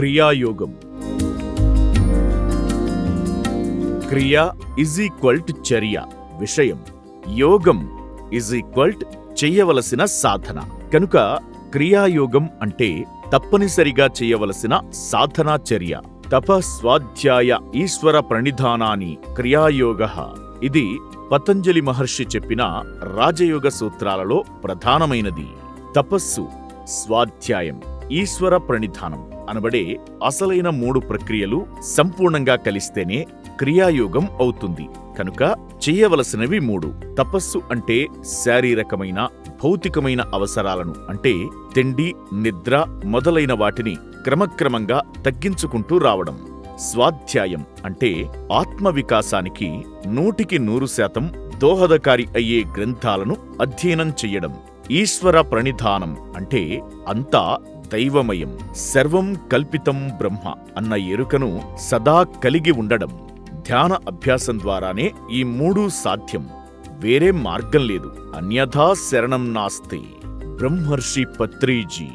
క్రియాయోగం క్రియ is equal to చర్య విషయం. యోగం ఇజ్ ఈక్వల్ టు సాధన. కనుక క్రియాయోగం అంటే తప్పనిసరిగా చేయవలసిన సాధనా చర్య. తప స్వాధ్యాయ ఈశ్వర ప్రణిధానాని క్రియాయోగ. ఇది పతంజలి మహర్షి చెప్పిన రాజయోగ సూత్రాలలో ప్రధానమైనది. తపస్సు స్వాధ్యాయం ఈశ్వర ప్రణిధానం. అనబడే అసలైన మూడు ప్రక్రియలు సంపూర్ణంగా కలిస్తేనే క్రియాయోగం అవుతుంది. కనుక చేయవలసినవి మూడు. తపస్సు అంటే శారీరకమైన భౌతికమైన అవసరాలను అంటే తిండి నిద్ర మొదలైన వాటిని క్రమక్రమంగా తగ్గించుకుంటూ రావడం. స్వాధ్యాయం అంటే ఆత్మవికాసానికి నూటికి నూరు శాతం దోహదకారి అయ్యే గ్రంథాలను అధ్యయనం చెయ్యడం ఈశ్వర ప్రణిధానం అంటే అంతా దైవమయం సర్వం కల్పితం బ్రహ్మ అన్న ఎరుకను సదా కలిగి ఉండడం ధ్యాన అభ్యాసం ద్వారానే ఈ మూడు సాధ్యం. వేరే మార్గం లేదు. అన్యథా శరణం నాస్తి. బ్రహ్మర్షి పత్రీజీ.